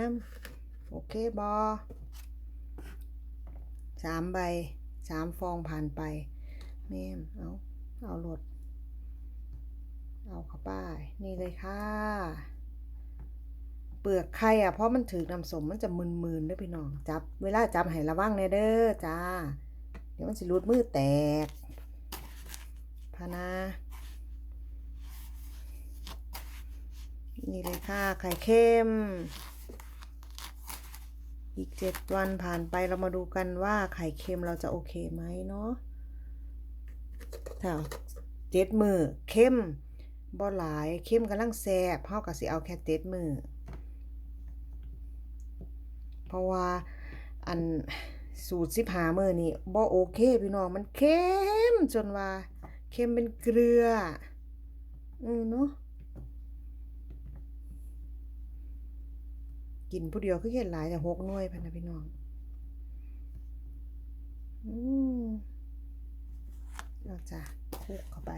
น้ำโอเคบอสามใบสามฟองผ่านไปแม่มเอาเอาโหลด เอาเข้าไปนี่เลยค่ะ เปลือกไข่อะ เพราะมันถือน้ำสมมันจะมึนๆเด้อพี่น้อง จับ เวลาจับให้ระวังแน่เด้อจ้า เดี๋ยวมันสิรุดมือแตกพานานี่เลยค่ะ ไข่เค็ม อีกเจ็ดวันผ่านไปเรามาดูกันว่าไข่เค็มเราจะโอเคไหมเนาะถ้าเจ็ดมือเข้มบ่หลายเข้มกำลังแซ่บเฮาก็สิเอาแค่เจ็ดมือเพราะว่าอันสูตรสิบหามือนี่บ่โอเคพี่น้องมันเค็มจนว่าเค็มเป็นเกลืออือเนาะ กินผู้เดียวคือเห็นหลายแต่หกหน่วยพันนะพี่น้องอืมเราจะคลุกเข้าไป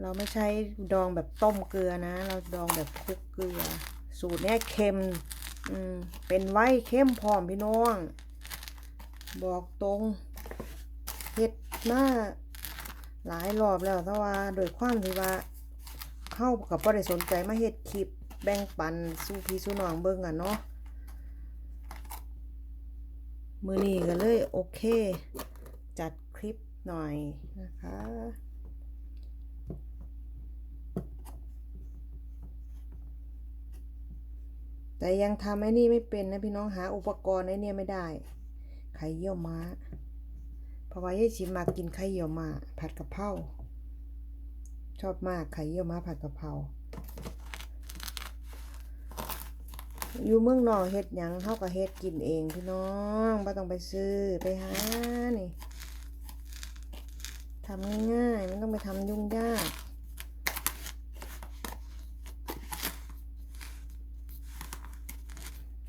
เราไม่ใช้ดองแบบต้มเกลือนะ เราดองแบบคลุกเกลือ สูตรเนี้ยเค็ม อืม เป็นไว้เข้มพร้อมพี่น้อง บอกตรงเฮ็ด มาหลายรอบแล้วแต่ว่าโดยความที่ว่าเข้ากับบ่ได้สนใจมาเฮ็ดคลิปแบ่งปันสู่พี่สู่น้องเบิ่งอะเนาะมือนี้ก็เลยโอเค จัดคลิปหน่อยนะคะแต่ยังทำไอ้นี่ไม่เป็นนะพี่น้องหาอุปกรณ์ไอ้นี่ไม่ได้ไข่เยี่ยวม้า ราะว่ายายชิมมากินไข่เยี่ยวม้าผัดกะเพราชอบมากไข่เยี่ยวม้าผัดกะเพราอยู่เมืองนอกเฮ็ดหยังเฮาก็เฮ็ดกินเองพี่น้องบ่ต้องไปซื้อไปหานี่ทำง่ายๆไม่ต้องไปทำยุ่งยาก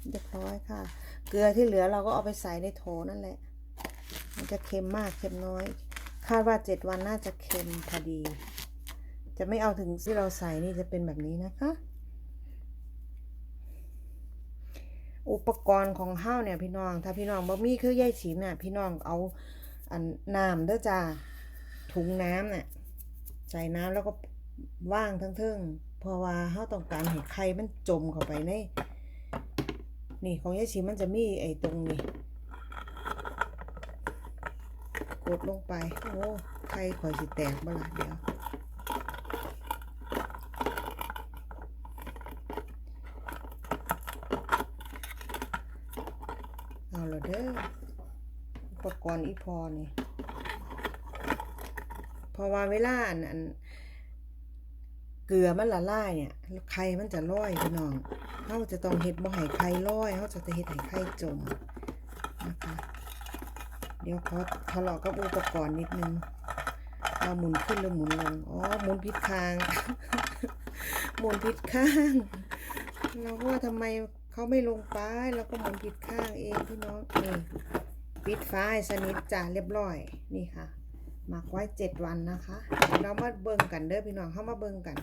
เรียบร้อยค่ะ เกลือที่เหลือเราก็เอาไปใส่ในโถนั่นแหละ มันจะเค็มมากเค็มน้อย คาดว่าเจ็ดวันน่าจะเค็มพอดี จะไม่เอาถึงที่เราใส่นี่จะเป็นแบบนี้นะคะ อุปกรณ์ของข้าวเนี่ยพี่น้อง ถ้าพี่น้องบ่มีคือยายฉินน่ะพี่น้องเอาอันน้ำเด้อจ้าถุงน้ำน่ะใส่น้ำแล้วก็ว่างทั้งเทิงๆเพราะว่าข้าวต้องการให้ไข่มันจมเข้าไปในนี่ของยายชีมันจะมีไอ้ตรงนี้ กดลงไป โอ้ไข่ข่อยสิแตกบ้าล่ะเดี๋ยว เอาละเด้ออุปกรณ์อีพอนี่พราะว่าเวลาอันอันเกลือมันละลายเนี่ยไข่มันจะลอยพี่น้องเขาจะต้องเฮ็ดบ่ให้ไข่ลอยเขาจะเฮ็ดให้ไข่จมนะคะ เดี๋ยวขอทะเลาะกับอุปกรณ์นิดนึงเราหมุนขึ้นหรือหมุนลง อ๋อ หมุนผิดข้าง หมุนผิดข้าง เราก็ว่าทำไมเขาไม่ลงไปเราก็หมุนผิดข้างเองพี่น้องนี่ปิดฟ้าสนิทจ้าเรียบร้อย นี่ค่ะหมักไว้เจ็ดวันนะคะ เรามาเบิ่งกันเด้อพี่น้องเข้ามาเบิ่งกัน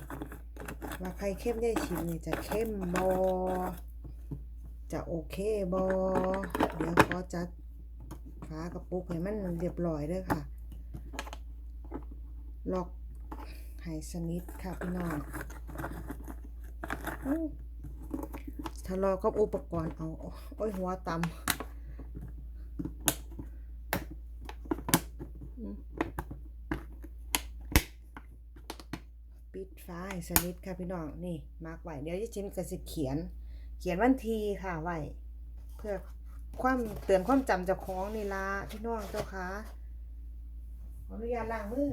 ว่าใครเข้มได้ชิมนี่จะเข้มบอจะโอเคบอเดี๋ยวขอจัด ฝากระปุกให้มันเรียบร้อยเด้อค่ะ ล็อกให้สนิทค่ะพี่น้องอู้ทะเลาะกับอุปกรณ์เอา โอ้ยหัวตำปิดฟ้าให้สนิทค่ะพี่น้อง นี่ มาร์กไว้ เดี๋ยวจะชิมกับสิเขียน เขียนวันทีค่ะไว้ เพื่อ ความเตือนความจำเจ้าของนี่ละพี่น้องเจ้าค่ะขออนุญาตล้างมือ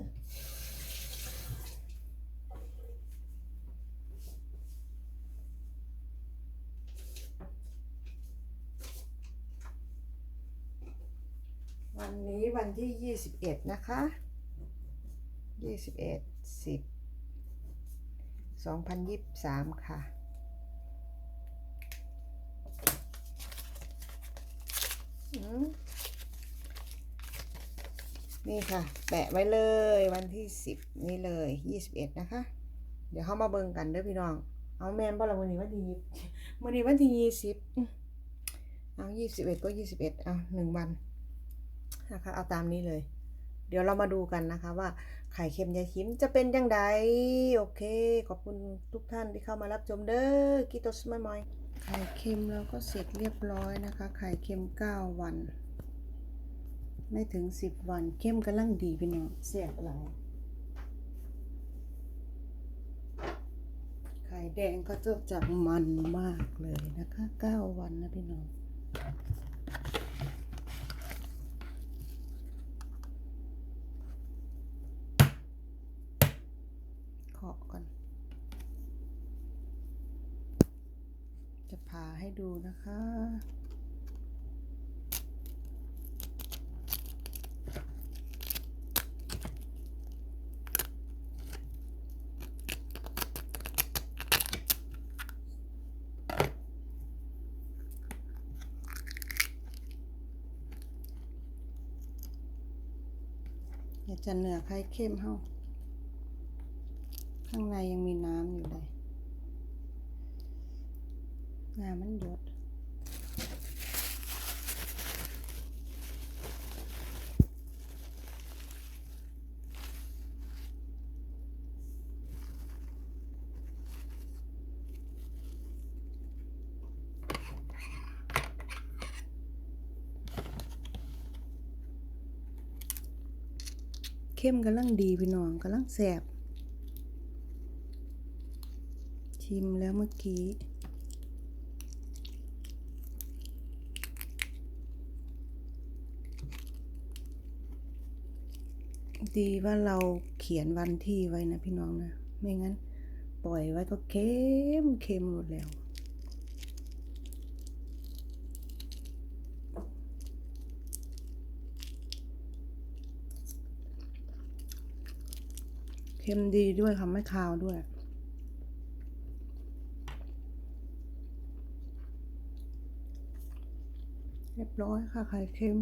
วันนี้วันที่ยี่สิบเอ็ดนะคะยี่สิบเอ็ดสิบสองพันยี่สิบสามค่ะอืม นี่ค่ะ แปะไว้เลยวันที่สิบนี่เลยยี่สิบเอ็ดนะคะ เดี๋ยวเข้ามาเบิ่งกันเด้อพี่น้อง เอาแมนบ่ละวันนี้วันที่ยี่วันนี้วันที่ยี่สิบเอายี่สิบเอ็ดก็ยี่สิบเอ็ดเอาหนึ่งวันนะคะเอาตามนี้เลย เดี๋ยวเรามาดูกันนะคะว่าไข่เค็มยายคิมจะเป็นยังไงโอเค ขอบคุณทุกท่านที่เข้ามารับชมเด้อกิโตสมัยมอย ไข่เค็มเราก็เสร็จเรียบร้อยนะคะ ไข่เค็มเก้าวัน ไม่ถึงสิบวันเข้มกำลังดีพี่น้องเสียบหลายไข่แดงก็จะจากมันมากเลยนะคะเก้าวันนะพี่น้อง เคาะก่อนาให้ดูนะคะ อยากจะเหนือไข่เข้มเฮาข้างในยังมีน้ำอยู่เลย น้ำมันหยดเข้มกำลังดีพี่น้องกำลังแสบชิมแล้วเมื่อกี้ ดีว่าเราเขียนวันที่ไว้นะพี่น้องนะ ไม่งั้น ปล่อยไว้ก็เค็มเค็มหมดแล้วเค็มดีด้วยค่ะไม่คาวด้วยเรียบร้อยค่ะไข่เค็ม